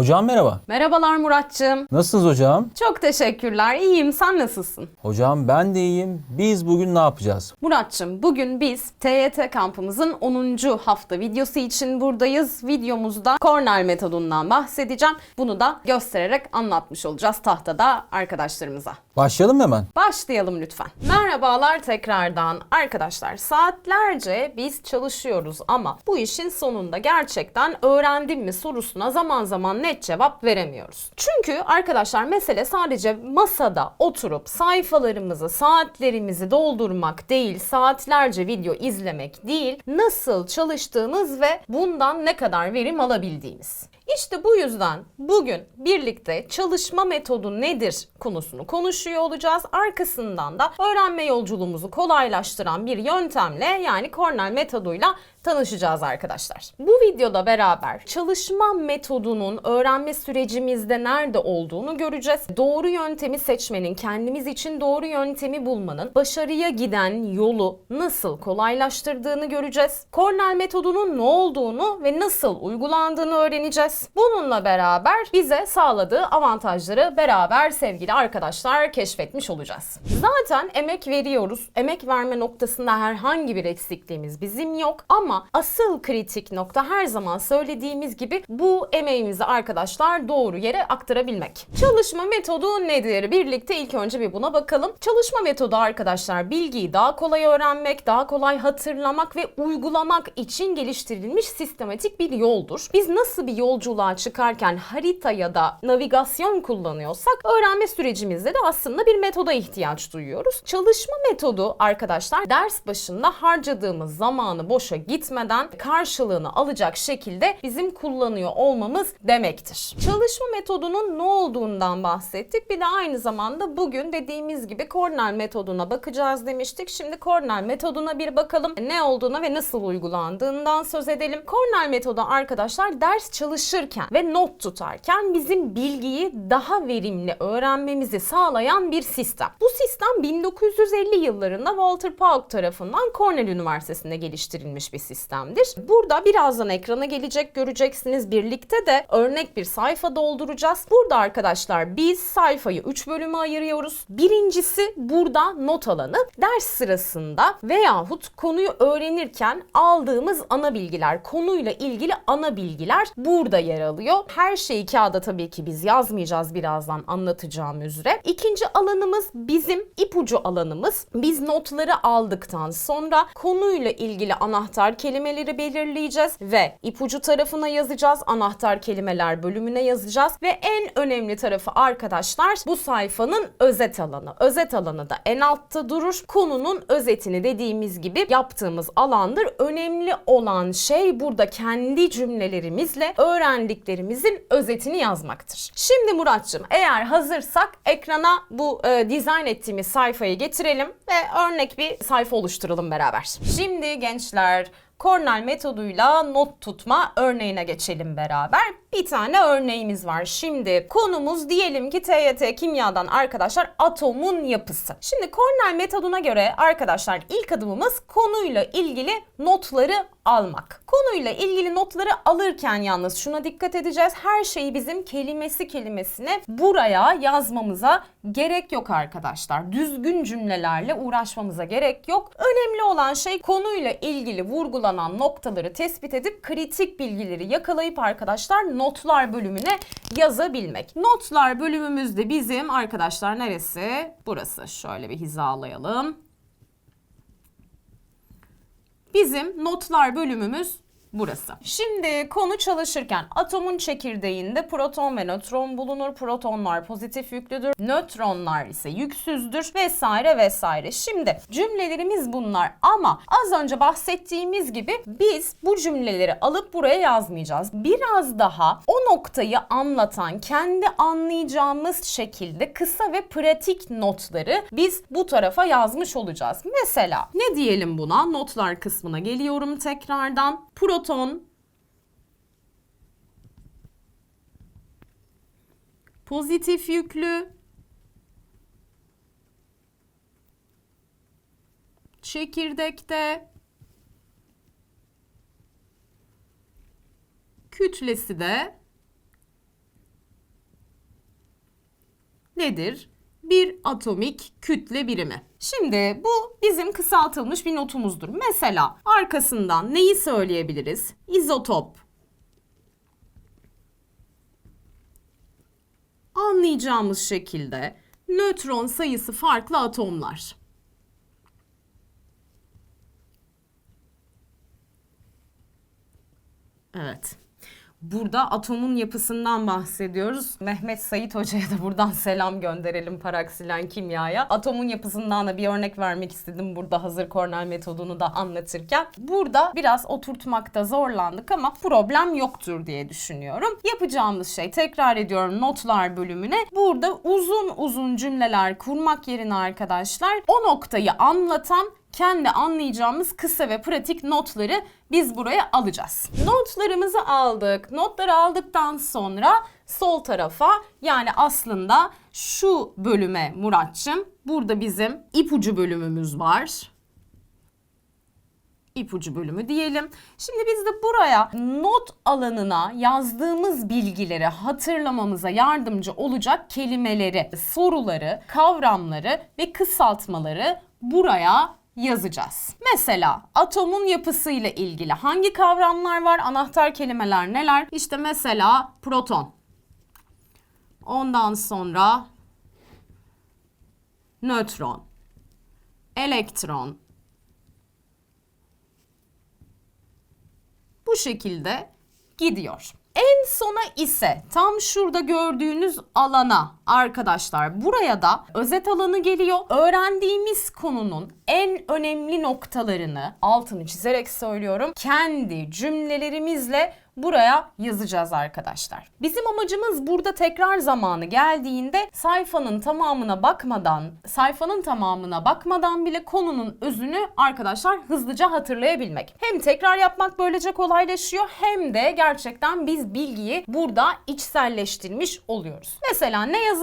Hocam merhaba. Merhabalar Muratçım. Nasılsınız hocam? Çok teşekkürler. İyiyim. Sen nasılsın? Hocam ben de iyiyim. Biz bugün ne yapacağız? Muratçım bugün biz TYT kampımızın 10. hafta videosu için buradayız. Videomuzda Cornell metodundan bahsedeceğim. Bunu da göstererek anlatmış olacağız tahtada arkadaşlarımıza. Başlayalım mı hemen? Başlayalım lütfen. Merhabalar tekrardan. Arkadaşlar saatlerce biz çalışıyoruz ama bu işin sonunda gerçekten öğrendim mi sorusuna zaman zaman net cevap veremiyoruz. Çünkü arkadaşlar mesele sadece masada oturup sayfalarımızı, saatlerimizi doldurmak değil, saatlerce video izlemek değil, nasıl çalıştığınız ve bundan ne kadar verim alabildiğiniz. İşte bu yüzden bugün birlikte çalışma metodu nedir konusunu konuşuyor olacağız. Arkasından da öğrenme yolculuğumuzu kolaylaştıran bir yöntemle yani Cornell metoduyla tanışacağız arkadaşlar. Bu videoda beraber çalışma metodunun öğrenme sürecimizde nerede olduğunu göreceğiz. Doğru yöntemi seçmenin, kendimiz için doğru yöntemi bulmanın başarıya giden yolu nasıl kolaylaştırdığını göreceğiz. Cornell metodunun ne olduğunu ve nasıl uygulandığını öğreneceğiz. Bununla beraber bize sağladığı avantajları beraber sevgili arkadaşlar keşfetmiş olacağız. Zaten emek veriyoruz. Emek verme noktasında herhangi bir eksikliğimiz bizim yok ama asıl kritik nokta her zaman söylediğimiz gibi bu emeğimizi arkadaşlar doğru yere aktarabilmek. Çalışma metodu nedir? Birlikte ilk önce bir buna bakalım. Çalışma metodu arkadaşlar bilgiyi daha kolay öğrenmek, daha kolay hatırlamak ve uygulamak için geliştirilmiş sistematik bir yoldur. Biz nasıl bir yolculuğa çıkarken harita ya da navigasyon kullanıyorsak öğrenme sürecimizde de aslında bir metoda ihtiyaç duyuyoruz. Çalışma metodu arkadaşlar ders başında harcadığımız zamanı boşa gitmeden karşılığını alacak şekilde bizim kullanıyor olmamız demektir. Çalışma metodunun ne olduğundan bahsettik. Bir de aynı zamanda bugün dediğimiz gibi Cornell metoduna bakacağız demiştik. Şimdi Cornell metoduna bir bakalım. Ne olduğuna ve nasıl uygulandığından söz edelim. Cornell metodu arkadaşlar ders çalışırken ve not tutarken bizim bilgiyi daha verimli öğrenmemizi sağlayan bir sistem. Bu sistem 1950 yıllarında Walter Pauk tarafından Cornell Üniversitesi'nde geliştirilmiş bir sistemdir. Burada birazdan ekrana gelecek göreceksiniz. Birlikte de örnek bir sayfa dolduracağız. Burada arkadaşlar biz sayfayı 3 bölüme ayırıyoruz. Birincisi burada not alanı. Ders sırasında veyahut konuyu öğrenirken aldığımız ana bilgiler, konuyla ilgili ana bilgiler burada yer alıyor. Her şeyi kağıda tabii ki biz yazmayacağız birazdan anlatacağım üzere. İkinci alanımız bizim ipucu alanımız. Biz notları aldıktan sonra konuyla ilgili anahtar kelimeleri belirleyeceğiz ve ipucu tarafına yazacağız. Anahtar kelimeler bölümüne yazacağız ve en önemli tarafı arkadaşlar bu sayfanın özet alanı. Özet alanı da en altta durur. Konunun özetini dediğimiz gibi yaptığımız alandır. Önemli olan şey burada kendi cümlelerimizle öğrendiklerimizin özetini yazmaktır. Şimdi Muratçım eğer hazırsak ekrana bu e, dizayn ettiğimiz sayfayı getirelim ve örnek bir sayfa oluşturalım beraber. Şimdi gençler Cornell metoduyla not tutma örneğine geçelim beraber. Bir tane örneğimiz var. Şimdi konumuz diyelim ki TYT kimyadan arkadaşlar atomun yapısı. Şimdi Cornell metoduna göre arkadaşlar ilk adımımız konuyla ilgili notları almak. Konuyla ilgili notları alırken yalnız şuna dikkat edeceğiz. Her şeyi bizim kelimesi kelimesine buraya yazmamıza gerek yok arkadaşlar. Düzgün cümlelerle uğraşmamıza gerek yok. Önemli olan şey konuyla ilgili vurgulanan noktaları tespit edip kritik bilgileri yakalayıp arkadaşlar notlar bölümüne yazabilmek. Notlar bölümümüzde bizim arkadaşlar neresi? Burası. Şöyle bir hizalayalım. Bizim notlar bölümümüz burası. Şimdi konu çalışırken atomun çekirdeğinde proton ve nötron bulunur. Protonlar pozitif yüklüdür. Nötronlar ise yüksüzdür vesaire vesaire. Şimdi cümlelerimiz bunlar ama az önce bahsettiğimiz gibi biz bu cümleleri alıp buraya yazmayacağız. Biraz daha o noktayı anlatan, kendi anlayacağımız şekilde kısa ve pratik notları biz bu tarafa yazmış olacağız. Mesela ne diyelim buna? Notlar kısmına geliyorum tekrardan. Proton proton. Pozitif yüklü. Çekirdekte. Kütlesi de nedir? Bir atomik kütle birimi. Şimdi bu bizim kısaltılmış bir notumuzdur. Mesela arkasından neyi söyleyebiliriz? İzotop. Anlayacağımız şekilde nötron sayısı farklı atomlar. Evet. Burada atomun yapısından bahsediyoruz. Mehmet Sait Hoca'ya da buradan selam gönderelim paraksilen kimyaya. Atomun yapısından da bir örnek vermek istedim burada hazır Cornell metodunu da anlatırken. Burada biraz oturtmakta zorlandık ama problem yoktur diye düşünüyorum. Yapacağımız şey tekrar ediyorum notlar bölümüne. Burada uzun uzun cümleler kurmak yerine arkadaşlar o noktayı anlatan kendi anlayacağımız kısa ve pratik notları biz buraya alacağız. Notlarımızı aldık. Notları aldıktan sonra sol tarafa yani aslında şu bölüme Muratçım burada bizim ipucu bölümümüz var ipucu bölümü diyelim. Şimdi biz de buraya not alanına yazdığımız bilgileri hatırlamamıza yardımcı olacak kelimeleri, soruları, kavramları ve kısaltmaları buraya yazacağız. Mesela atomun yapısıyla ilgili hangi kavramlar var? Anahtar kelimeler neler? İşte mesela proton. Ondan sonra nötron, elektron, bu şekilde gidiyor. En sona ise tam şurada gördüğünüz alana arkadaşlar buraya da özet alanı geliyor. Öğrendiğimiz konunun en önemli noktalarını altını çizerek söylüyorum. Kendi cümlelerimizle buraya yazacağız arkadaşlar. Bizim amacımız burada tekrar zamanı geldiğinde sayfanın tamamına bakmadan, sayfanın tamamına bakmadan bile konunun özünü arkadaşlar hızlıca hatırlayabilmek. Hem tekrar yapmak böylece kolaylaşıyor hem de gerçekten biz bilgiyi burada içselleştirmiş oluyoruz. Mesela ne yazabiliriz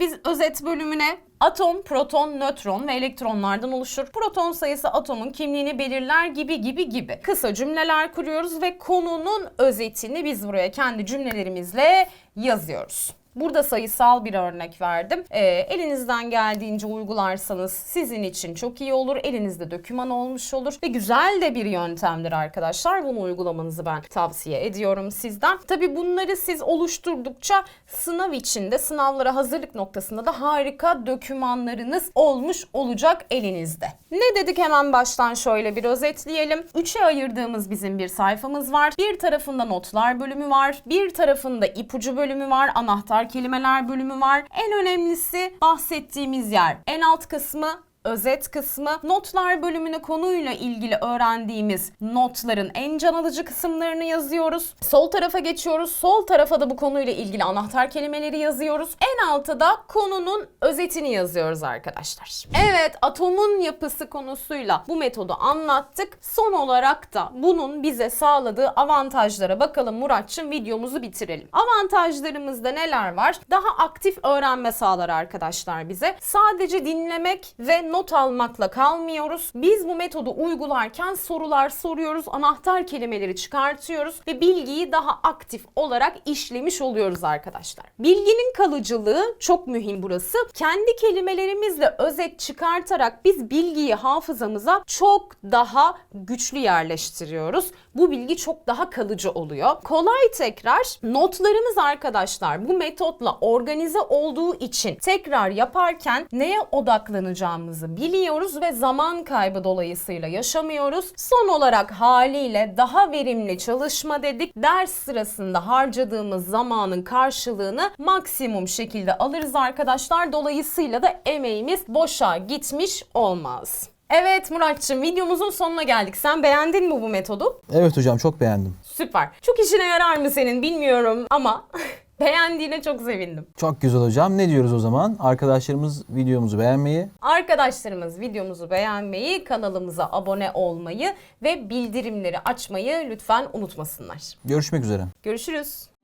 biz özet bölümüne? Atom, proton, nötron ve elektronlardan oluşur. Proton sayısı atomun kimliğini belirler gibi gibi gibi. Kısa cümleler kuruyoruz ve konunun özetini biz buraya kendi cümlelerimizle yazıyoruz. Burada sayısal bir örnek verdim. Ee, elinizden geldiğince uygularsanız sizin için çok iyi olur. Elinizde döküman olmuş olur ve güzel de bir yöntemdir arkadaşlar. Bunu uygulamanızı ben tavsiye ediyorum sizden. Tabii bunları siz oluşturdukça sınav içinde, sınavlara hazırlık noktasında da harika dökümanlarınız olmuş olacak elinizde. Ne dedik hemen baştan şöyle bir özetleyelim. Üçe ayırdığımız bizim bir sayfamız var. Bir tarafında notlar bölümü var. Bir tarafında ipucu bölümü var. Anahtar kelimeler bölümü var. En önemlisi bahsettiğimiz yer. En alt kısmı özet kısmı, notlar bölümüne konuyla ilgili öğrendiğimiz notların en can alıcı kısımlarını yazıyoruz. Sol tarafa geçiyoruz. Sol tarafa da bu konuyla ilgili anahtar kelimeleri yazıyoruz. En alta da konunun özetini yazıyoruz arkadaşlar. Evet, atomun yapısı konusuyla bu metodu anlattık. Son olarak da bunun bize sağladığı avantajlara bakalım Muratçım videomuzu bitirelim. Avantajlarımızda neler var? Daha aktif öğrenme sağlar arkadaşlar bize. Sadece dinlemek ve not almakla kalmıyoruz. Biz bu metodu uygularken sorular soruyoruz, anahtar kelimeleri çıkartıyoruz ve bilgiyi daha aktif olarak işlemiş oluyoruz arkadaşlar. Bilginin kalıcılığı çok mühim burası. Kendi kelimelerimizle özet çıkartarak biz bilgiyi hafızamıza çok daha güçlü yerleştiriyoruz. Bu bilgi çok daha kalıcı oluyor. Kolay tekrar notlarımız arkadaşlar bu metotla organize olduğu için tekrar yaparken neye odaklanacağımızı biliyoruz ve zaman kaybı dolayısıyla yaşamıyoruz. Son olarak haliyle daha verimli çalışma dedik. Ders sırasında harcadığımız zamanın karşılığını maksimum şekilde alırız arkadaşlar. Dolayısıyla da emeğimiz boşa gitmiş olmaz. Evet Muratçım videomuzun sonuna geldik. Sen beğendin mi bu metodu? Evet hocam çok beğendim. Süper. Çok işine yarar mı senin bilmiyorum ama beğendiğine çok sevindim. Çok güzel hocam. Ne diyoruz o zaman? Arkadaşlarımız videomuzu beğenmeyi, Arkadaşlarımız videomuzu beğenmeyi, kanalımıza abone olmayı ve bildirimleri açmayı lütfen unutmasınlar. görüşmek üzere. Görüşürüz.